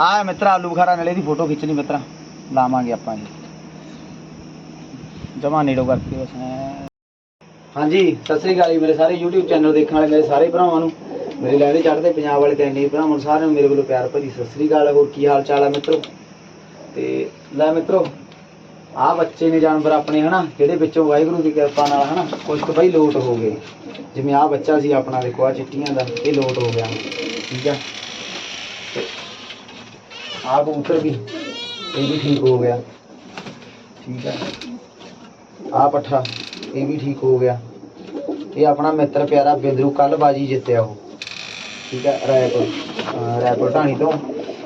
ਆ ਮਿੱਤਰਾ, ਆਲੂ ਬੁਖਾਰਾ ਨਾਲੇ ਦੀ ਫੋਟੋ ਖਿੱਚਣੀ ਮਿੱਤਰਾ। ਲਾਵਾਂਗੇ ਆਪਾਂ ਜੀ। ਜਮਾ ਨੇੜੋ ਕਰਕੇ ਬਸ ਹਾਂਜੀ, ਸਤਿ ਸ੍ਰੀ ਅਕਾਲ ਜੀ, ਮੇਰੇ ਸਾਰੇ YouTube ਚੈਨਲ ਦੇਖਣ ਵਾਲੇ, ਮੇਰੇ ਸਾਰੇ ਭਰਾਵਾਂ ਨੂੰ। ਮੇਰੇ ਲੈਣੇ ਚੜ੍ਹਦੇ ਪੰਜਾਬ ਵਾਲੇ ਤੇ ਇੰਨੇ ਭਰਾਵਾਂ ਨੂੰ, ਸਾਰਿਆਂ ਨੂੰ ਮੇਰੇ ਵੱਲੋਂ ਪਿਆਰ ਭਰੀ ਸਤਿ ਸ੍ਰੀ ਅਕਾਲ। ਹੋਰ ਕੀ ਹਾਲ ਚਾਲ ਹੈ ਮਿੱਤਰੋ? ਤੇ ਲੈ ਮਿੱਤਰੋ ਆਹ ਬੱਚੇ ਨੇ ਜਾਨਵਰ ਆਪਣੇ, ਹਨਾ? ਜਿਹੜੇ ਵਿੱਚੋਂ ਵਾਹਿਗੁਰੂ ਦੀ ਕਿਰਪਾ ਨਾਲ, ਹਨਾ? ਕੁਝ ਕੁ ਬਈ ਲੋਟ ਹੋ ਗਏ। ਜਿਵੇਂ ਆਹ ਬੱਚਾ ਸੀ ਆਪਣਾ, ਦੇਖੋ ਆ ਚਿੱਟੀਆਂ ਦਾ, ਇਹ ਲੋਟ ਹੋ ਗਿਆ। ਠੀਕ ਆ? ਆਹ ਕਬੂਤਰ ਵੀ ਇਹ ਵੀ ਠੀਕ ਹੋ ਗਿਆ। ਠੀਕ ਹੈ। ਆਹ ਪੱਠਾ, ਇਹ ਵੀ ਠੀਕ ਹੋ ਗਿਆ। ਇਹ ਆਪਣਾ ਮਿੱਤਰ ਪਿਆਰਾ ਬਿੰਦਰੂ ਕੱਲ ਬਾਜੀ ਜਿੱਤਿਆ ਉਹ। ਠੀਕ ਹੈ, ਰਾਏਪੁਰ ਰਾਏਪੁਰ ਢਾਣੀ ਤੋਂ।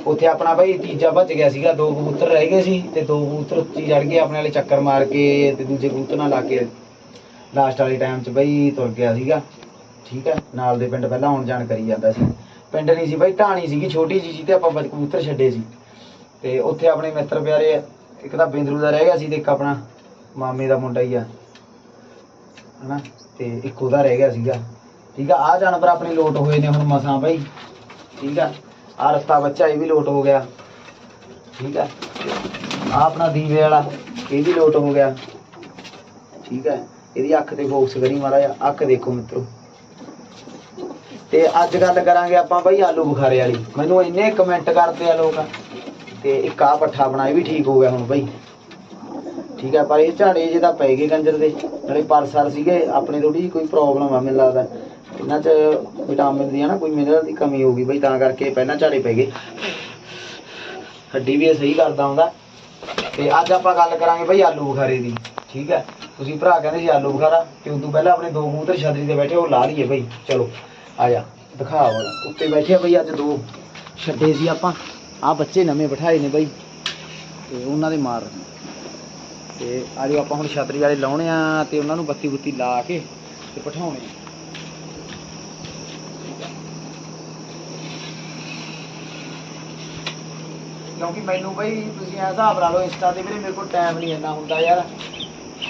ਉੱਥੇ ਆਪਣਾ ਬਾਈ ਤੀਜਾ ਭੱਜ ਗਿਆ ਸੀਗਾ। ਦੋ ਕਬੂਤਰ ਰਹਿ ਗਏ ਸੀ ਤੇ ਦੋ ਕਬੂਤਰ ਉੱਚੀ ਚੜ ਗਏ ਆਪਣੇ ਵਾਲੇ ਚੱਕਰ ਮਾਰ ਕੇ ਤੇ ਦੂਜੇ ਕਬੂਤਰ ਨਾਲ ਲਾ ਕੇ ਲਾਸਟ ਵਾਲੇ ਟਾਈਮ 'ਚ ਬਾਈ ਤੁਰ ਗਿਆ ਸੀਗਾ। ਠੀਕ ਹੈ, ਨਾਲ ਦੇ ਪਿੰਡ ਪਹਿਲਾਂ ਆਉਣ ਜਾਣ ਕਰੀ ਜਾਂਦਾ ਸੀ। ਪਿੰਡ ਨਹੀਂ ਸੀ ਬਾਈ, ਢਾਣੀ ਸੀਗੀ, ਛੋਟੀ ਜੀ ਜੀ ਤੇ ਆਪਾਂ ਬੱਚ- ਕਬੂਤਰ ਛੱਡੇ ਸੀ। ਤੇ ਉੱਥੇ ਆਪਣੇ ਮਿੱਤਰ ਪਿਆਰੇ, ਇੱਕ ਤਾਂ ਬਿੰਦਰੂ ਦਾ ਰਹਿ ਗਿਆ ਸੀ ਤੇ ਇੱਕ ਆਪਣਾ ਮਾਮੇ ਦਾ ਮੁੰਡਾ ਹੀ ਆ। ਹਨਾ? ਤੇ ਇੱਕ ਉਹਦਾ ਰਹਿ ਗਿਆ ਸੀਗਾ। ਠੀਕ ਆ ਆ ਜਾਨਵਰ ਆਪਣੇ ਲੋਟ ਹੋਏ ਨੇ ਹੁਣ ਮਸਾਂ ਬਾਈ। ਠੀਕ ਆ? ਆ ਰਸਤਾ ਬੱਚਾ, ਇਹ ਵੀ ਲੋਟ ਹੋ ਗਿਆ। ਠੀਕ ਆ? ਆ ਆਪਣਾ ਦੀਵੇ ਵਾਲਾ, ਇਹ ਵੀ ਲੋਟ ਹੋ ਗਿਆ। ਠੀਕ ਹੈ ਇਹਦੀ ਅੱਖ ਤੇ ਫੋਕਸ ਕਰੀ ਮਾੜਾ ਜਿਹਾ। ਅੱਖ ਦੇਖੋ ਮਿੱਤਰੋ। ਤੇ ਅੱਜ ਗੱਲ ਕਰਾਂਗੇ ਆਪਾਂ ਬਾਈ ਆਲੂ ਬੁਖਾਰੇ ਵਾਲੀ। ਮੈਨੂੰ ਇੰਨੇ ਕਮੈਂਟ ਕਰਦੇ ਆ ਲੋਕ। ਤੇ ਇੱਕ ਆ ਪੱਠਾ ਬਣਾ ਵੀ ਠੀਕ ਹੋ ਗਿਆ ਹੁਣ ਬਾਈ। ਠੀਕ ਹੈ ਪਰ ਇਹ ਝਾੜੇ ਜੇ ਤਾਂ ਪੈ ਗਏ ਗੰਜਰ ਦੇ। ਨਾਲੇ ਪਰਸਰ ਸੀਗੇ, ਆਪਣੇ ਥੋੜੀ ਜਿਹੀ ਕੋਈ ਪ੍ਰੋਬਲਮ ਆ ਮੈਨੂੰ ਲੱਗਦਾ। ਇਹਨਾਂ 'ਚ ਵਿਟਾਮਿਨ ਦੀ ਹੈ ਨਾ ਕੋਈ ਮਿਨਰਲ ਦੀ ਕਮੀ ਹੋ ਗਈ ਬਈ, ਤਾਂ ਕਰਕੇ ਪਹਿਲਾਂ ਝਾੜੇ ਪੈ ਗਏ। ਹੱਡੀ ਵੀ ਇਹ ਸਹੀ ਕਰਦਾ ਹੁੰਦਾ। ਤੇ ਅੱਜ ਆਪਾਂ ਗੱਲ ਕਰਾਂਗੇ ਬਈ ਆਲੂ ਬੁਖਾਰੇ ਦੀ। ਠੀਕ ਹੈ ਤੁਸੀਂ ਭਰਾ ਕਹਿੰਦੇ ਸੀ ਆਲੂ ਬੁਖਾਰਾ, ਤੇ ਉਦੋਂ ਪਹਿਲਾਂ ਆਪਣੇ ਦੋ ਕਬੂਤਰ ਛਤਰੀ ਤੇ ਬੈਠੇ, ਉਹ ਲਾ ਲਈਏ ਬਈ। ਚਲੋ। ਆ ਜਾ ਦਿਖਾ ਵਾਲਾ ਉੱਤੇ ਬੈਠੇ ਆ ਬਈ ਅੱਜ ਦੋ। ਛੱਡੇ ਸੀ ਆਪਾਂ। ਆ ਬੱਚੇ ਨਵੇਂ ਬਿਠਾਏ ਨੇ ਬਈ। ਤੇ ਉਹਨਾਂ ਦੇ ਮਾਰ। ਤੇ ਆਜੋ ਆਪਾਂ ਹੁਣ ਛਤਰੀ ਵਾਲੇ ਲਾਉਣੇ ਆ ਤੇ ਉਹਨਾਂ ਨੂੰ ਬੱਤੀ ਬੁੱਤੀ ਲਾ ਕੇ ਤੇ ਬਿਠਾਉਣੇ ਕਿਉਂਕਿ ਮੈਨੂੰ ਬਈ ਤੁਸੀਂ ਐ ਹਿਸਾਬ ਲਾ ਲਓ, ਇੰਸਟਾ ਤੇ ਵੀਰੇ ਮੇਰੇ ਕੋਲ ਟਾਈਮ ਨਹੀਂ ਇੰਨਾ ਹੁੰਦਾ ਯਾਰ।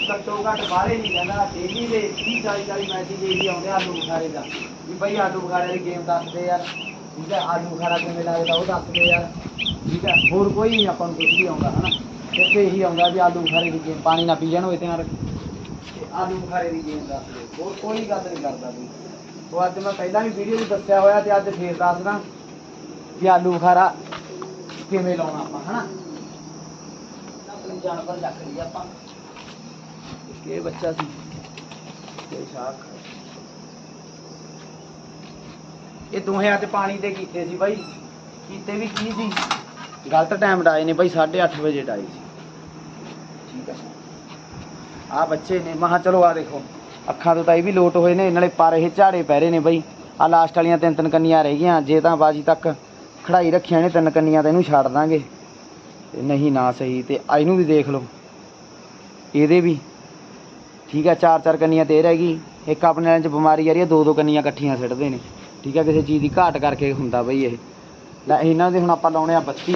ਘੱਟੋ ਘੱਟ ਬਾਹਰੇ ਨਹੀਂ ਜਾਂਦਾ ਡੇਲੀ ਦੇ 30 40 40 ਮੈਸੇਜ ਇਹੀ ਆਉਂਦੇ ਆ ਆਲੂ ਬੁਖਾਰੇ ਦਾ। ਵੀ ਭਾਈ ਆਲੂ ਬੁਖਾਰੇ ਦੀ ਗੇਮ ਦੱਸਦੇ ਯਾਰ ਠੀਕ ਹੈ ਆਲੂ ਬੁਖਾਰਾ ਕਿਵੇਂ ਲੱਗਦਾ ਉਹ ਦੱਸਦੇ ਯਾਰ ਠੀਕ ਹੈ ਹੋਰ ਕੋਈ ਨਹੀਂ ਆਪਾਂ ਨੂੰ ਕੁਝ ਵੀ ਆਉਂਦਾ, ਹਨਾ? ਸਿਰਫ ਇਹੀ ਆਉਂਦਾ ਵੀ ਆਲੂ ਬੁਖਾਰੇ ਦੀ ਗੇਮ ਪਾਣੀ ਨਾ ਪੀ ਜਾਣ ਹੋਏ ਤੇ ਯਾਰ ਆਲੂ ਬੁਖਾਰੇ ਦੀ ਗੇਮ ਦੱਸਦੇ ਹੋਰ ਕੋਈ ਗੱਲ ਨਹੀਂ ਕਰਦਾ ਵੀ ਉਹ ਅੱਜ ਮੈਂ ਪਹਿਲਾਂ ਵੀ ਵੀਡੀਓ ਵਿੱਚ ਦੱਸਿਆ ਹੋਇਆ ਤੇ ਅੱਜ ਫੇਰ ਦੱਸਦਾ ਕਿ ਆਲੂ ਬੁਖਾਰਾ ਕਿਵੇਂ ਲਾਉਣਾ ਆਪਾਂ, ਹਨਾ? ਆਪਣੀ ਜਾਨਵਰ ਰੱਖ ਲਈ ਆਪਾਂ। ਇਹ ਬੱਚਾ ਸੀ। ਇਹ ਸ਼ਾਖ ਇਹ ਦੋਹੇ ਅੱਜ ਪਾਣੀ ਤੇ ਕੀਤੇ ਸੀ ਬਾਈ। ਕੀਤੇ ਵੀ ਕੀ ਸੀ? ਗਲਤ ਟਾਈਮ ਡਾਏ ਨੇ ਬਾਈ 8:30 ਵਜੇ ਡਾਏ ਸੀ। ਠੀਕ ਹੈ ਆ ਬੱਚੇ ਨੇ ਮਹਾ ਚਲੋ ਆ ਦੇਖੋ। ਅੱਖਾਂ ਤੋਂ ਤਾਂ ਇਹ ਵੀ ਲੋਟ ਹੋਏ ਨੇ ਨਾਲੇ ਪਰ ਇਹ ਝਾੜੇ ਪੈ ਰਹੇ ਨੇ ਬਾਈ। ਆ ਲਾਸਟ ਵਾਲੀਆਂ ਤਿੰਨ ਤਿੰਨ ਕੰਨੀਆਂ ਰਹਿ ਗਈਆਂ ਜੇ ਤਾਂ ਬਾਜੀ ਤੱਕ ਖੜਾਈ ਰੱਖੀਆਂ ਨੇ ਤਿੰਨ ਕੰਨੀਆਂ ਤਾਂ ਇਹਨੂੰ ਛੱਡ ਦਾਂਗੇ। ਤੇ ਨਹੀਂ ਨਾ ਸਹੀ ਤੇ ਆ ਇਹਨੂੰ ਵੀ ਦੇਖ ਲਓ। ਇਹਦੇ ਵੀ ਠੀਕ ਹੈ ਚਾਰ ਚਾਰ ਕੰਨੀਆਂ ਤੇ ਇਹ ਰਹਿ ਗਈ। ਇੱਕ ਆਪਣੇ ਵਾਲਿਆਂ 'ਚ ਬਿਮਾਰੀ ਆ ਰਹੀ ਹੈ ਦੋ ਦੋ ਕੰਨੀਆਂ ਇਕੱਠੀਆਂ ਸਿੱਟਦੇ ਨੇ। ਠੀਕ ਆ, ਕਿਸੇ ਚੀਜ਼ ਦੀ ਘਾਟ ਕਰਕੇ ਹੁੰਦਾ ਬਈ ਇਹ। ਲੈ, ਇਹਨਾਂ ਦੇ ਹੁਣ ਆਪਾਂ ਲਾਉਣੇ ਆ ਬੱਤੀ।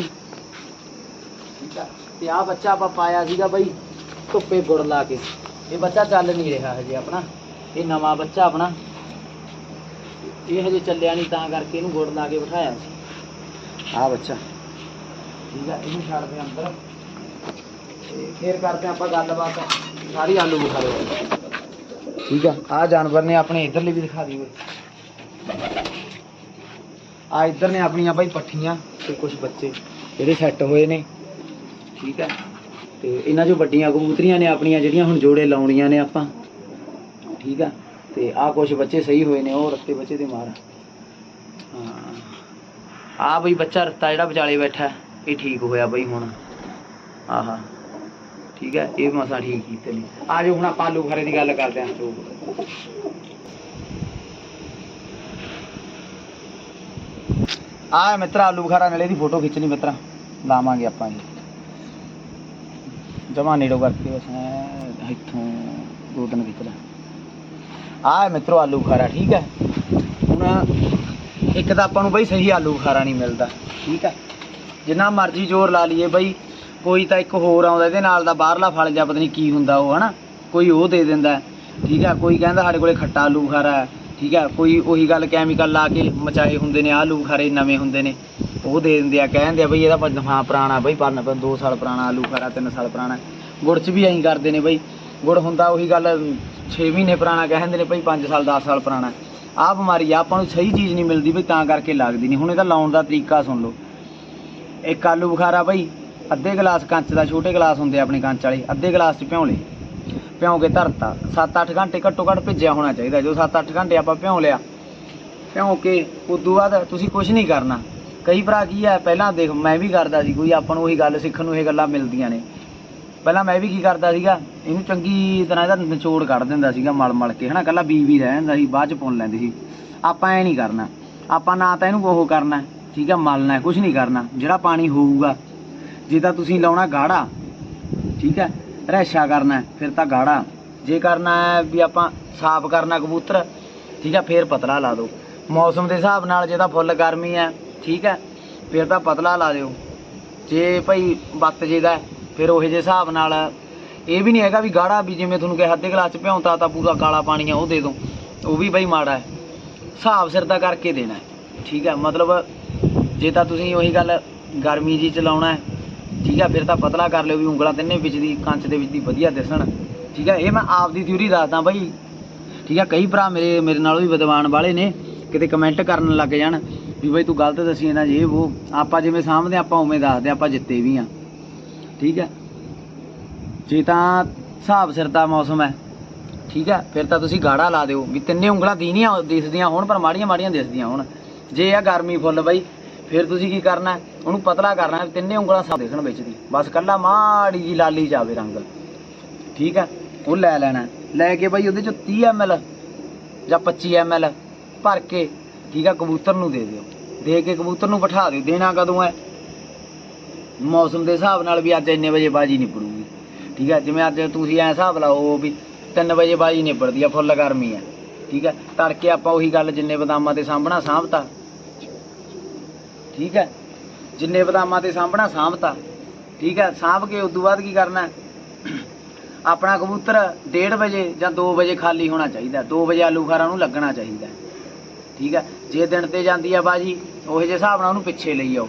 ਠੀਕ ਆ, ਤੇ ਆ ਬੱਚਾ ਆਪਾਂ ਪਾਇਆ ਸੀਗਾ ਬਈ, ਧੁੱਪੇ ਗੁੜ ਲਾ ਕੇ। ਇਹ ਬੱਚਾ ਚੱਲ ਨਹੀਂ ਰਿਹਾ ਹਜੇ ਆਪਣਾ। ਇਹ ਨਵਾਂ ਬੱਚਾ ਆਪਣਾ। ਇਹ ਹਜੇ ਚੱਲਿਆ ਨਹੀਂ, ਤਾਂ ਕਰਕੇ ਇਹਨੂੰ ਗੁੜ ਲਾ ਕੇ ਬਿਠਾਇਆ ਸੀ। ਆ ਬੱਚਾ। ਠੀਕ ਆ, ਇਹਨੂੰ ਛੱਡਦੇ ਅੰਦਰ। ਤੇ ਫੇਰ ਕਰਦੇ ਆਪਾਂ ਗੱਲਬਾਤ। ਸਾਰੀ ਆਲੂ ਬੁਖਾਰੇ ਵਾਲੀ ਠੀਕ ਆ ਆ ਜਾਨਵਰ ਨੇ ਆਪਣੇ ਇਧਰਲੇ ਵੀ ਦਿਖਾ ਦਿਓ ਆ ਇੱਧਰ ਨੇ ਆਪਣੀਆਂ ਬਾਈ ਪੱਠੀਆਂ ਤੇ ਕੁਝ ਬੱਚੇ, ਜਿਹੜੇ ਸੈੱਟ ਹੋਏ ਨੇ। ਠੀਕ ਆ, ਤੇ ਇਹਨਾਂ 'ਚੋਂ ਵੱਡੀਆਂ ਕਬੂਤਰੀਆਂ ਨੇ ਆਪਣੀਆਂ, ਜਿਹੜੀਆਂ ਹੁਣ ਜੋੜੇ ਲਾਉਣੀਆਂ ਨੇ ਆਪਾਂ। ਠੀਕ ਆ, ਤੇ ਆ ਕੁਝ ਬੱਚੇ ਸਹੀ ਹੋਏ ਨੇ, ਉਹ ਰੱਤੇ ਬੱਚੇ ਦੇ ਮਾਰ। ਹਾਂ। ਆ ਬਈ ਬੱਚਾ ਰੱਤਾ ਜਿਹੜਾ ਵਿਚਾਲੇ ਬੈਠਾ, ਇਹ ਠੀਕ ਹੋਇਆ ਬਈ ਹੁਣ। ਆਹਾ। ਠੀਕ ਹੈ, ਇਹ ਮਸਾ ਠੀਕ ਕੀਤੇ ਨੇ। ਆ ਜਾਓ, ਹੁਣ ਆਪਾਂ ਆਲੂ ਬੁਖਾਰੇ ਦੀ ਗੱਲ ਕਰਦੇ ਹਾਂ। ਚੋ ਆ ਮਿੱਤਰਾ, ਆਲੂ ਬੁਖਾਰਾ ਨਾਲੇ ਦੀ ਫੋਟੋ ਖਿੱਚਣੀ ਮਿੱਤਰਾ। ਲਾਵਾਂਗੇ ਆਪਾਂ ਜੀ। ਜਮਾ ਨੇੜੋ ਕਰਕੇ ਬਸ ਐਂ ਇੱਥੋਂ ਦੋ ਦਿਨ ਖਿੱਚ ਲੈ ਆ ਮਿੱਤਰੋ, ਆਲੂ ਬੁਖਾਰਾ, ਠੀਕ ਹੈ। ਹੁਣ ਇੱਕ ਤਾਂ ਆਪਾਂ ਨੂੰ ਬਈ ਸਹੀ ਆਲੂ ਬੁਖਾਰਾ ਨਹੀਂ ਮਿਲਦਾ, ਠੀਕ ਹੈ। ਜਿੰਨਾ ਮਰਜ਼ੀ ਜ਼ੋਰ ਲਾ ਲਈਏ ਬਈ ਕੋਈ ਤਾਂ ਇੱਕ ਹੋਰ ਆਉਂਦਾ, ਇਹਦੇ ਨਾਲ ਦਾ ਬਾਹਰਲਾ ਫਲ ਜਾਂ ਪਤਾ ਨਹੀਂ ਕੀ ਹੁੰਦਾ ਉਹ, ਹਨਾ? ਕੋਈ ਉਹ ਦੇ ਦਿੰਦਾ ਠੀਕ ਹੈ? ਕੋਈ ਕਹਿੰਦਾ ਸਾਡੇ ਕੋਲੇ ਖੱਟਾ ਆਲੂ ਬੁਖਾਰਾ ਹੈ, ਠੀਕ ਹੈ? ਕੋਈ ਉਹੀ ਗੱਲ ਕੈਮੀਕਲ ਲਾ ਕੇ ਮਚਾਏ ਹੁੰਦੇ ਨੇ ਆਲੂ ਬੁਖਾਰੇ ਨਵੇਂ ਹੁੰਦੇ ਨੇ, ਉਹ ਦੇ ਦਿੰਦੇ ਆ ਕਹਿੰਦੇ ਆ ਬਈ ਇਹਦਾ ਪੰਜ ਹਾਂ, ਪੁਰਾਣਾ ਬਈ ਪਰ 2 ਸਾਲ ਪੁਰਾਣਾ ਆਲੂ ਖਰਾ 3 ਸਾਲ ਪੁਰਾਣਾ। ਗੁੜ ਚ ਵੀ ਐਂ ਕਰਦੇ ਨੇ ਬਈ, ਗੁੜ ਹੁੰਦਾ ਉਹੀ ਗੱਲ 6 ਮਹੀਨੇ ਪੁਰਾਣਾ ਕਹਿੰਦੇ ਨੇ ਬਈ 5 ਸਾਲ 10 ਸਾਲ ਪੁਰਾਣਾ। ਆਹ ਬਿਮਾਰੀ ਆ, ਆਪਾਂ ਨੂੰ ਸਹੀ ਚੀਜ਼ ਨਹੀਂ ਮਿਲਦੀ ਬਈ, ਤਾਂ ਕਰਕੇ ਲੱਗਦੀ ਨਹੀਂ। ਹੁਣ ਇਹਦਾ ਲਾਉਣ ਦਾ ਤਰੀਕਾ ਸੁਣ ਲਓ। ਇੱਕ ਆਲੂ ਬੁਖਾਰਾ ਬਈ ਅੱਧੇ ਗਲਾਸ ਕੰਚ ਦਾ, ਛੋਟੇ ਗਲਾਸ ਹੁੰਦੇ ਆਪਣੇ ਕੰਚ ਵਾਲੇ, ਅੱਧੇ ਗਲਾਸ ਚ ਭਿਉਂ ਲਏ। ਭਿਉਂ ਕੇ ਧਰਤਾ। 7-8 ਘੰਟੇ ਘੱਟੋ ਘੱਟ ਭਿੱਜਿਆ ਹੋਣਾ ਚਾਹੀਦਾ। ਜੋ 7-8 ਘੰਟੇ ਆਪਾਂ ਭਿਉਂ ਲਿਆ ਭਿਉਂ ਕੇ ਉਦੋਂ ਬਾਅਦ ਤੁਸੀਂ ਕੁਝ ਨਹੀਂ ਕਰਨਾ। ਕਈ ਭਰਾ ਕੀ ਹੈ ਪਹਿਲਾਂ ਦੇਖ, ਮੈਂ ਵੀ ਕਰਦਾ ਸੀ, ਕੋਈ ਆਪਾਂ ਨੂੰ ਉਹੀ ਗੱਲ ਸਿੱਖਣ ਨੂੰ ਇਹ ਗੱਲਾਂ ਮਿਲਦੀਆਂ ਨੇ। ਪਹਿਲਾਂ ਮੈਂ ਵੀ ਕੀ ਕਰਦਾ ਸੀਗਾ, ਇਹਨੂੰ ਚੰਗੀ ਤਰ੍ਹਾਂ ਇਹਦਾ ਨਿਚੋੜ ਕੱਢ ਦਿੰਦਾ ਸੀਗਾ ਮਲ ਮਲ ਕੇ, ਹਨਾ ਕੱਲਾ ਬੀ ਵੀ ਰਹਿ ਜਾਂਦਾ ਸੀ, ਬਾਅਦ ਚ ਪੁੰਨ ਲੈਂਦੀ ਸੀ। ਆਪਾਂ ਐ ਨਹੀਂ ਕਰਨਾ। ਆਪਾਂ ਨਾ ਤਾਂ ਇਹਨੂੰ ਉਹ ਕਰਨਾ, ਠੀਕ ਹੈ ਮਲਣਾ ਕੁਝ ਨਹੀਂ ਕਰਨਾ। ਜਿਹੜਾ ਪਾਣੀ ਹੋਊਗਾ ਜੇ ਤਾਂ ਤੁਸੀਂ ਲਾਉਣਾ ਗਾੜਾ, ਠੀਕ ਹੈ ਰੈਸ਼ਾ ਕਰਨਾ, ਫਿਰ ਤਾਂ ਗਾੜਾ। ਜੇ ਕਰਨਾ ਹੈ ਵੀ ਆਪਾਂ ਸਾਫ਼ ਕਰਨਾ ਕਬੂਤਰ, ਠੀਕ ਹੈ, ਫਿਰ ਪਤਲਾ ਲਾ ਦਿਓ। ਮੌਸਮ ਦੇ ਹਿਸਾਬ ਨਾਲ ਜੇ ਤਾਂ ਫੁੱਲ ਗਰਮੀ ਹੈ, ਠੀਕ ਹੈ, ਫਿਰ ਤਾਂ ਪਤਲਾ ਲਾ ਦਿਓ। ਜੇ ਭਾਈ ਬੱਤ ਜਿਹਦਾ ਫਿਰ ਉਹੇ ਜਿਹੇ ਹਿਸਾਬ ਨਾਲ। ਇਹ ਵੀ ਨਹੀਂ ਹੈਗਾ ਵੀ ਗਾੜਾ ਵੀ ਜਿਵੇਂ ਤੁਹਾਨੂੰ ਕਿਹਾ, ਅੱਧੇ ਗਲਾਸ ਚ ਭਿਉਂਤਾ ਤਾਂ ਪੂਰਾ ਕਾਲਾ ਪਾਣੀ ਆ, ਉਹ ਦੇ ਦੋ ਉਹ ਵੀ ਬਈ ਮਾੜਾ ਹੈ। ਹਿਸਾਬ ਸਿਰ ਦਾ ਕਰਕੇ ਦੇਣਾ ਠੀਕ ਹੈ, ਮਤਲਬ ਜੇ ਤਾਂ ਤੁਸੀਂ ਉਹੀ ਗੱਲ ਗਰਮੀ ਜੀ ਚਲਾਉਣਾ ਹੈ ਠੀਕ ਆ, ਫਿਰ ਤਾਂ ਪਤਲਾ ਕਰ ਲਿਓ ਵੀ ਉਂਗਲਾਂ ਤਿੰਨੇ ਵਿੱਚ ਦੀ, ਕੰਚ ਦੇ ਵਿੱਚ ਦੀ ਵਧੀਆ ਦਿਸਣ। ਠੀਕ ਹੈ ਇਹ ਮੈਂ ਆਪ ਦੀ ਥਿਊਰੀ ਦੱਸਦਾ ਬਾਈ। ਠੀਕ ਆ, ਕਈ ਭਰਾ ਮੇਰੇ ਮੇਰੇ ਨਾਲੋਂ ਵੀ ਵਿਦਵਾਨ ਵਾਲੇ ਨੇ, ਕਿਤੇ ਕਮੈਂਟ ਕਰਨ ਲੱਗ ਜਾਣ ਵੀ ਬਾਈ ਤੂੰ ਗਲਤ ਦੱਸੀ ਇਹਨਾਂ ਜੇ ਉਹ ਆਪਾਂ ਜਿਵੇਂ ਸਾਹਮਣੇ ਆਪਾਂ ਉਵੇਂ ਦੱਸਦੇ ਆਪਾਂ ਜਿੱਤੇ ਵੀ ਆ। ਠੀਕ ਹੈ ਜੇ ਤਾਂ ਹਿਸਾਬ ਸਿਰ ਦਾ ਮੌਸਮ ਹੈ। ਠੀਕ ਹੈ ਫਿਰ ਤਾਂ ਤੁਸੀਂ ਗਾੜਾ ਲਾ ਦਿਓ ਵੀ ਤਿੰਨੇ ਉਂਗਲਾਂ ਦੀਨੀਆਂ ਦਿਸਦੀਆਂ ਹੋਣ, ਪਰ ਮਾੜੀਆਂ ਮਾੜੀਆਂ ਦਿਸਦੀਆਂ ਹੋਣ। ਜੇ ਆ ਗਰਮੀ ਫੁੱਲ ਬਾਈ ਫਿਰ ਤੁਸੀਂ ਕੀ ਕਰਨਾ ਉਹਨੂੰ ਪਤਲਾ ਕਰਨਾ ਹੈ, ਤਿੰਨੇ ਉਂਗਲਾਂ ਸਾਫ਼ ਦਿਸਣ ਵਿੱਚ ਦੀ ਬਸ ਕੱਲਾ ਮਾੜੀ ਜੀ ਲਾਲੀ ਜਾਵੇ ਰੰਗ। ਠੀਕ ਹੈ? ਉਹ ਲੈ ਲੈਣਾ ਲੈ ਕੇ ਬਾਈ ਉਹਦੇ ਚ 30 ml ਜਾਂ 25 ml ਭਰ ਕੇ ਠੀਕ ਹੈ ਕਬੂਤਰ ਨੂੰ ਦੇ ਦਿਓ। ਦੇ ਕੇ ਕਬੂਤਰ ਨੂੰ ਬਿਠਾ ਦਿਓ। ਦੇਣਾ ਕਦੋਂ ਹੈ? ਮੌਸਮ ਦੇ ਹਿਸਾਬ ਨਾਲ ਵੀ ਅੱਜ ਇੰਨੇ ਵਜੇ ਬਾਜੀ ਨਹੀਂ ਠੀਕ ਹੈ? ਜਿਵੇਂ ਅੱਜ ਤੁਸੀਂ ਐ ਹਿਸਾਬ ਲਾਓ ਵੀ 3 ਵਜੇ ਬਾਜੀ ਨਿਬੜਦੀ ਆ ਫੁੱਲ ਗਰਮੀ ਆ ਠੀਕ ਹੈ? ਤੜਕੇ ਆਪਾਂ ਉਹੀ ਗੱਲ ਜਿੰਨੇ ਬਦਾਮਾਂ ਤੇ ਸਾਂਭਣਾ ਸਾਂਭਤਾ। ਠੀਕ ਹੈ? ਜਿੰਨੇ ਬਦਾਮਾਂ ਤੇ ਸਾਂਭਣਾ, ਸਾਂਭਤਾ। ਠੀਕ ਹੈ? ਸਾਂਭ ਕੇ ਉਸ ਤੋਂ ਬਾਅਦ ਕੀ ਕਰਨਾ ਆਪਣਾ ਕਬੂਤਰ 1:30 ਵਜੇ ਜਾਂ 2 ਵਜੇ ਖਾਲੀ ਹੋਣਾ ਚਾਹੀਦਾ 2 ਵਜੇ ਆਲੂ ਖਾਰਾ ਨੂੰ ਲੱਗਣਾ ਚਾਹੀਦਾ ਠੀਕ ਹੈ? ਜੇ ਦਿਨ ਤੇ ਜਾਂਦੀ ਆ ਬਾਜੀ, ਉਹ ਜਿਹੇ ਹਿਸਾਬ ਨਾਲ ਉਹਨੂੰ ਪਿੱਛੇ ਲਈ ਆਓ।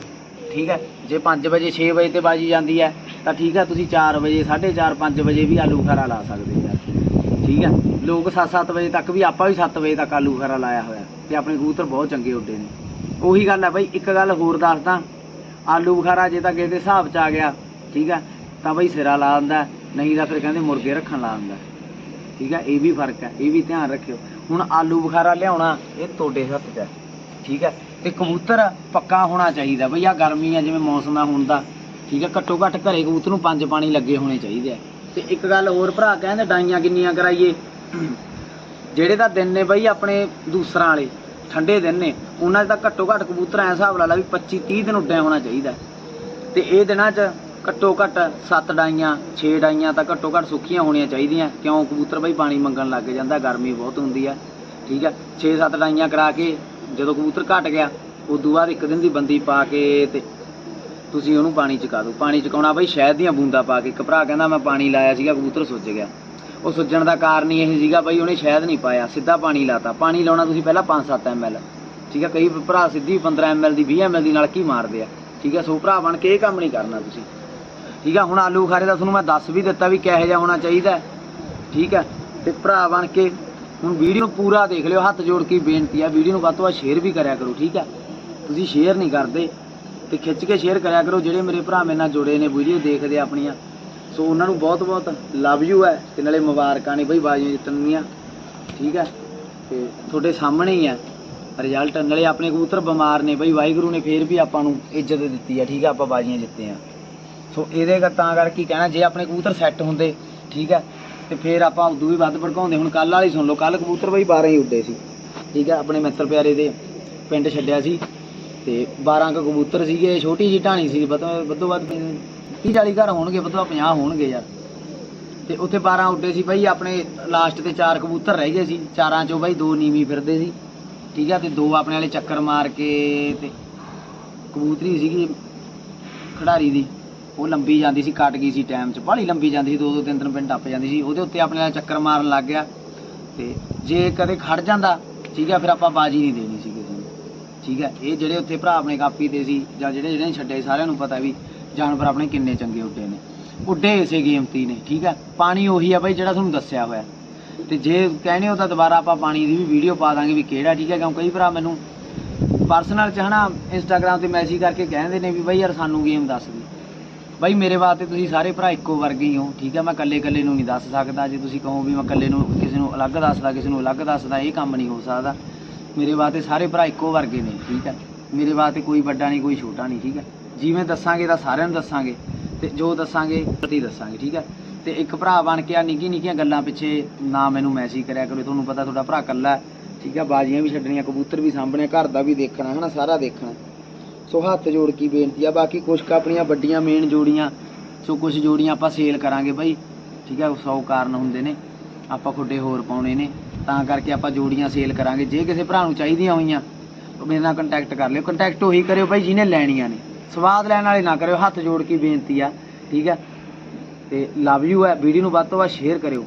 ਠੀਕ ਹੈ? ਜੇ 5 ਵਜੇ 6 ਵਜੇ ਤੇ ਬਾਜੀ ਜਾਂਦੀ ਹੈ, ਤਾਂ ਠੀਕ ਹੈ, ਤੁਸੀਂ 4 ਵਜੇ 4:30 5 ਵਜੇ ਵੀ ਆਲੂ ਖਾਰਾ ਲਾ ਸਕਦੇ ਹੋ। ਠੀਕ ਹੈ? ਲੋਕ 7-7 ਵਜੇ ਤੱਕ ਵੀ ਆਪਾਂ ਵੀ 7 ਵਜੇ ਤੱਕ ਆਲੂ ਖਾਰਾ ਲਾਇਆ ਹੋਇਆ ਤੇ ਆਪਣੇ ਕਬੂਤਰ ਬਹੁਤ ਚੰਗੇ ਉੱਡੇ ਨੇ। ਉਹੀ ਗੱਲ ਹੈ ਬਈ, ਇੱਕ ਗੱਲ ਹੋਰ ਦੱਸਦਾ ਆਲੂ ਬੁਖਾਰਾ ਜੇ ਤਾਂ ਕਿਸੇ ਦੇ ਹਿਸਾਬ ਚ ਆ ਗਿਆ, ਠੀਕ ਹੈ ਤਾਂ ਬਈ ਸਿਰਾ ਲਾ ਦਿੰਦਾ, ਨਹੀਂ ਤਾਂ ਫਿਰ ਕਹਿੰਦੇ ਮੁਰਗੇ ਰੱਖਣ ਲਾ ਦਿੰਦਾ। ਠੀਕ ਹੈ ਇਹ ਵੀ ਫ਼ਰਕ ਹੈ ਇਹ ਵੀ ਧਿਆਨ ਰੱਖਿਓ। ਹੁਣ ਆਲੂ ਬੁਖਾਰਾ ਲਿਆਉਣਾ, ਇਹ ਤੁਹਾਡੇ ਹੱਥ 'ਚ ਹੈ ਠੀਕ ਹੈ ਤੇ ਕਬੂਤਰ ਪੱਕਾ ਹੋਣਾ ਚਾਹੀਦਾ ਬਈ ਆ ਗਰਮੀ ਆ, ਜਿਵੇਂ ਮੌਸਮ ਆ ਹੁਣ ਦਾ ਠੀਕ ਹੈ ਘੱਟੋ ਘੱਟ ਘਰੇ ਕਬੂਤਰ ਨੂੰ ਪੰਜ ਪਾਣੀ ਲੱਗੇ ਹੋਣੇ ਚਾਹੀਦੇ ਆ। ਤੇ ਇੱਕ ਗੱਲ ਹੋਰ ਭਰਾ, ਕਹਿੰਦੇ ਡਾਈਆਂ ਕਿੰਨੀਆਂ ਕਰਾਈਏ। ਜਿਹੜੇ ਤਾਂ ਦਿਨ ਨੇ ਬਈ ਆਪਣੇ ਦੂਸਰਾਂ ਵਾਲੇ ਠੰਡੇ ਦਿਨ ਨੇ, ਉਹਨਾਂ 'ਚ ਤਾਂ ਘੱਟੋ ਘੱਟ ਕਬੂਤਰ ਐ ਹਿਸਾਬ ਲਾ ਲਾ ਵੀ 25 30 ਦਿਨ ਉੱਡਿਆ ਹੋਣਾ ਚਾਹੀਦਾ ਤੇ ਇਹ ਦਿਨਾਂ 'ਚ ਘੱਟੋ ਘੱਟ 7 ਡਾਈਆਂ 6 ਡਾਈਆਂ ਤਾਂ ਘੱਟੋ ਘੱਟ ਸੁੱਕੀਆਂ ਹੋਣੀਆਂ ਚਾਹੀਦੀਆਂ। ਕਿਉਂ? ਕਬੂਤਰ ਬਈ ਪਾਣੀ ਮੰਗਣ ਲੱਗ ਜਾਂਦਾ, ਗਰਮੀ ਬਹੁਤ ਹੁੰਦੀ ਆ ਠੀਕ ਆ 6-7 ਡਾਈਆਂ ਕਰਾ ਕੇ ਜਦੋਂ ਕਬੂਤਰ ਘਟ ਗਿਆ, ਉਦੋਂ ਬਾਅਦ ਇੱਕ ਦਿਨ ਦੀ ਬੰਦੀ ਪਾ ਕੇ ਤੇ ਤੁਸੀਂ ਉਹਨੂੰ ਪਾਣੀ ਚਕਾ ਦਿਓ। ਪਾਣੀ ਚਕਾਉਣਾ ਬਈ ਸ਼ਹਿਦ ਦੀਆਂ ਬੂੰਦਾਂ ਪਾ ਕੇ। ਇੱਕ ਭਰਾ ਕਹਿੰਦਾ, ਮੈਂ ਪਾਣੀ ਲਾਇਆ ਸੀਗਾ, ਕਬੂਤਰ ਸੁੱਜ ਗਿਆ। ਉਹ ਸੁੱਜਣ ਦਾ ਕਾਰਨ ਹੀ ਇਹ ਸੀਗਾ ਬਈ ਉਹਨੇ ਸ਼ਾਇਦ ਨਹੀਂ ਪਾਇਆ, ਸਿੱਧਾ ਪਾਣੀ ਲਾਤਾ। ਪਾਣੀ ਲਾਉਣਾ ਤੁਸੀਂ ਪਹਿਲਾਂ 5-7 ml ਠੀਕ ਆ, ਕਈ ਭਰਾ ਸਿੱਧੀ 15 ml ਦੀ 20 ml ਦੀ ਨਾਲ ਕੀ ਮਾਰਦੇ ਆ। ਠੀਕ ਹੈ ਸੋ ਭਰਾ ਬਣ ਕੇ ਇਹ ਕੰਮ ਨਹੀਂ ਕਰਨਾ ਤੁਸੀਂ। ਠੀਕ ਆ, ਹੁਣ ਆਲੂ ਖਾਰੇ ਦਾ ਤੁਹਾਨੂੰ ਮੈਂ ਦੱਸ ਵੀ ਦਿੱਤਾ ਵੀ ਕਿਹੋ ਜਿਹਾ ਹੋਣਾ ਚਾਹੀਦਾ ਠੀਕ ਹੈ ਤੇ ਭਰਾ ਬਣ ਕੇ ਹੁਣ ਵੀਡੀਓ ਨੂੰ ਪੂਰਾ ਦੇਖ ਲਿਓ, ਹੱਥ ਜੋੜ ਕੇ ਬੇਨਤੀ ਆ, ਵੀਡੀਓ ਨੂੰ ਵੱਧ ਤੋਂ ਵੱਧ ਸ਼ੇਅਰ ਵੀ ਕਰਿਆ ਕਰੋ, ਠੀਕ ਹੈ ਤੁਸੀਂ ਸ਼ੇਅਰ ਨਹੀਂ ਕਰਦੇ ਤੇ ਖਿੱਚ ਕੇ ਸ਼ੇਅਰ ਕਰਿਆ ਕਰੋ, ਜਿਹੜੇ ਮੇਰੇ ਭਰਾ ਮੇਰੇ ਨਾਲ ਜੁੜੇ ਨੇ, ਵੀਡੀਓ ਦੇਖਦੇ ਆਪਣੀਆਂ। ਸੋ ਉਹਨਾਂ ਨੂੰ ਬਹੁਤ ਬਹੁਤ ਲਵ ਯੂ ਹੈ ਤੇ ਨਾਲੇ ਮੁਬਾਰਕਾਂ ਨੇ ਬਈ ਬਾਜ਼ੀਆਂ ਜਿੱਤਣ ਦੀਆਂ। ਠੀਕ ਹੈ? ਤੇ ਤੁਹਾਡੇ ਸਾਹਮਣੇ ਹੀ ਹੈ। ਰਿਜ਼ਲਟ ਨਾਲੇ ਆਪਣੇ ਕਬੂਤਰ ਬਿਮਾਰ ਨੇ ਬਈ, ਵਾਹਿਗੁਰੂ ਨੇ ਫੇਰ ਵੀ ਆਪਾਂ ਨੂੰ ਇੱਜ਼ਤ ਦਿੱਤੀ ਹੈ। ਠੀਕ ਹੈ? ਆਪਾਂ ਬਾਜ਼ੀਆਂ ਜਿੱਤੇ ਆ ਸੋ ਇਹਦੇ ਤਾਂ ਕਰਕੇ ਕਹਿਣਾ, ਜੇ ਆਪਣੇ ਕਬੂਤਰ ਸੈੱਟ ਹੁੰਦੇ, ਠੀਕ ਹੈ? ਤੇ ਫੇਰ ਆਪਾਂ ਉਦੋਂ ਵੀ ਵੱਧ ਭੜਕਾਉਂਦੇ। ਹੁਣ ਕੱਲ ਵਾਲੀ ਸੁਣ ਲਓ ਕੱਲ ਕਬੂਤਰ ਬਈ 12 ਹੀ ਉੱਡੇ ਸੀ। ਠੀਕ ਹੈ? ਆਪਣੇ ਮਿੱਤਰ ਪਿਆਰੇ ਦੇ ਪਿੰਡ ਛੱਡਿਆ ਸੀ। ਤੇ 12 ਕ ਕਬੂਤਰ ਸੀਗੇ, ਛੋਟੀ ਜੀ ਢਾਣੀ ਸੀ, ਵੱਧ ਵੱਧੋ ਵੱਧ 30 40 ਘਰ ਹੋਣਗੇ, ਵੱਧੋ ਵੱਧ 50 ਹੋਣਗੇ ਯਾਰ। ਤੇ ਉੱਥੇ 12 ਉੱਡੇ ਸੀ ਬਈ, ਆਪਣੇ ਲਾਸਟ ਤੇ ਚਾਰ ਕਬੂਤਰ ਰਹਿ ਗਏ ਸੀ। ਚਾਰਾਂ ਚੋਂ ਬਾਈ ਦੋ ਨੀਵੀਂ ਫਿਰਦੇ ਸੀ। ਠੀਕ ਹੈ ਤੇ ਦੋ ਆਪਣੇ ਵਾਲੇ ਚੱਕਰ ਮਾਰ ਕੇ ਤੇ ਕਬੂਤਰੀ ਸੀਗੀ ਖਿਡਾਰੀ ਦੀ। ਉਹ ਲੰਬੀ ਜਾਂਦੀ ਸੀ, ਕੱਟ ਗਈ ਸੀ ਟਾਈਮ 'ਚ। ਬਾਹਲੀ ਲੰਬੀ ਜਾਂਦੀ ਸੀ ਦੋ ਦੋ ਤਿੰਨ ਤਿੰਨ ਪਿੰਡ ਟੱਪ ਜਾਂਦੀ ਸੀ। ਉਹਦੇ ਉੱਤੇ ਆਪਣੇ ਨਾਲ ਚੱਕਰ ਮਾਰਨ ਲੱਗ ਗਿਆ। ਤੇ ਜੇ ਕਦੇ ਖੜ ਜਾਂਦਾ, ਠੀਕ ਹੈ ਫਿਰ ਆਪਾਂ ਬਾਜੀ ਨਹੀਂ ਦੇਣੀ ਸੀ ਕਿਸੇ ਨੂੰ। ਠੀਕ ਹੈ ਇਹ ਜਿਹੜੇ ਉੱਥੇ ਭਰਾ ਆਪਣੇ ਕਾਪੀ ਤੇ ਸੀ ਜਾਂ ਜਿਹੜੇ ਜਿਹੜੇ ਨੇ ਛੱਡੇ, ਸਾਰਿਆਂ ਨੂੰ ਪਤਾ ਵੀ ਜਾਨਵਰ ਆਪਣੇ ਕਿੰਨੇ ਚੰਗੇ ਉੱਡੇ ਨੇ। ਉੱਡੇ ਇਸੇ ਕੀਮਤੀ ਨੇ, ਠੀਕ ਹੈ? ਪਾਣੀ ਉਹੀ ਆ ਬਾਈ ਜਿਹੜਾ ਤੁਹਾਨੂੰ ਦੱਸਿਆ ਹੋਇਆ। ਤੇ ਜੇ ਕਹਿੰਦੇ ਹੋ ਤਾਂ ਦੁਬਾਰਾ ਆਪਾਂ ਪਾਣੀ ਦੀ ਵੀ ਵੀਡੀਓ ਪਾ ਦਾਂਗੇ ਵੀ ਕਿਹੜਾ ਠੀਕ ਹੈ, ਕਿਉਂ? ਕਈ ਭਰਾ ਮੈਨੂੰ ਪਰਸਨਲ ਚ ਹਨਾ ਇੰਸਟਾਗ੍ਰam ਤੇ ਮੈਸੇਜ ਕਰਕੇ ਕਹਿੰਦੇ ਨੇ ਵੀ ਬਾਈ ਯਾਰ ਸਾਨੂੰ ਗੇਮ ਦੱਸ ਦੇ। ਬਾਈ ਮੇਰੇ ਵਾਸਤੇ ਤੁਸੀਂ ਸਾਰੇ ਭਰਾ ਇੱਕੋ ਵਰਗੇ ਹੀ ਹੋ, ਠੀਕ ਹੈ? ਮੈਂ ਇਕੱਲੇ ਇਕੱਲੇ ਨੂੰ ਨਹੀਂ ਦੱਸ ਸਕਦਾ। ਜੇ ਤੁਸੀਂ ਕਹੋ ਵੀ ਮੈਂ ਇਕੱਲੇ ਨੂੰ ਕਿਸੇ ਨੂੰ ਅਲੱਗ ਦੱਸਦਾ, ਕਿਸੇ ਨੂੰ ਅਲੱਗ ਦੱਸਦਾ, ਇਹ ਕੰਮ ਨਹੀਂ ਹੋ ਸਕਦਾ। ਮੇਰੇ ਵਾਸਤੇ ਸਾਰੇ ਭਰਾ ਇੱਕੋ ਵਰਗੇ ਨੇ, ਠੀਕ ਹੈ? ਮੇਰੇ ਵਾਸਤੇ ਕੋਈ ਵੱਡਾ ਨਹੀਂ, ਕੋਈ ਛੋਟਾ ਨਹੀਂ, ਠੀਕ ਹੈ? ਜਿਵੇਂ ਦੱਸਾਂਗੇ ਤਾਂ ਸਾਰਿਆਂ ਨੂੰ ਦੱਸਾਂਗੇ ਤੇ ਜੋ ਦੱਸਾਂਗੇ ਪ੍ਰਤੀ ਦੱਸਾਂਗੇ ਠੀਕ ਹੈ? ਤੇ ਇੱਕ ਭਰਾ ਬਣ ਕੇ ਆ ਨਿੱਕੀ ਨਿੱਕੀਆਂ ਗੱਲਾਂ ਪਿੱਛੇ ਨਾ ਮੈਨੂੰ ਮੈਸੇਜ ਕਰਿਆ ਕਰੋ ਤੁਹਾਨੂੰ ਪਤਾ ਤੁਹਾਡਾ ਭਰਾ ਇਕੱਲਾ ਹੈ, ਠੀਕ ਹੈ? ਬਾਜੀਆਂ ਵੀ ਛੱਡਣੀਆਂ ਕਬੂਤਰ ਵੀ ਸਾਂਭਣੇ ਘਰ ਦਾ ਵੀ ਦੇਖਣਾ ਹੈ ਨਾ ਸਾਰਾ ਦੇਖਣਾ। ਸੋ ਹੱਥ ਜੋੜ ਕੇ ਬੇਨਤੀ ਆ ਬਾਕੀ ਕੁਛ ਕ ਆਪਣੀਆਂ ਵੱਡੀਆਂ ਮੇਨ ਜੋੜੀਆਂ ਸੋ ਕੁਝ ਜੋੜੀਆਂ ਆਪਾਂ ਸੇਲ ਕਰਾਂਗੇ ਬਾਈ ਠੀਕ ਹੈ? 100 ਕਾਰਨ ਹੁੰਦੇ ਨੇ ਆਪਾਂ ਖੁੱਡੇ ਹੋਰ ਪਾਉਣੇ ਨੇ ਤਾਂ ਕਰਕੇ ਆਪਾਂ ਜੋੜੀਆਂ ਸੇਲ ਕਰਾਂਗੇ। ਜੇ ਕਿਸੇ ਭਰਾ ਨੂੰ ਚਾਹੀਦੀਆਂ ਹੋਈਆਂ ਮੇਰੇ ਨਾਲ ਕੰਟੈਕਟ ਕਰ ਲਿਓ। ਕੰਟੈਕਟ ਉਹੀ ਕਰਿਓ ਬਾਈ ਜਿਹਨੇ ਲੈਣੀਆਂ ਨੇ। ਸਵਾਦ ਲੈਣ ਵਾਲੇ ਨਾ ਕਰਿਓ, ਹੱਥ ਜੋੜ ਕੇ ਬੇਨਤੀ ਆ, ਠੀਕ ਹੈ? ਤੇ ਲਵ ਯੂ ਹੈ ਵੀਡੀਓ ਨੂੰ ਵੱਧ ਤੋਂ ਵੱਧ ਸ਼ੇਅਰ ਕਰਿਓ।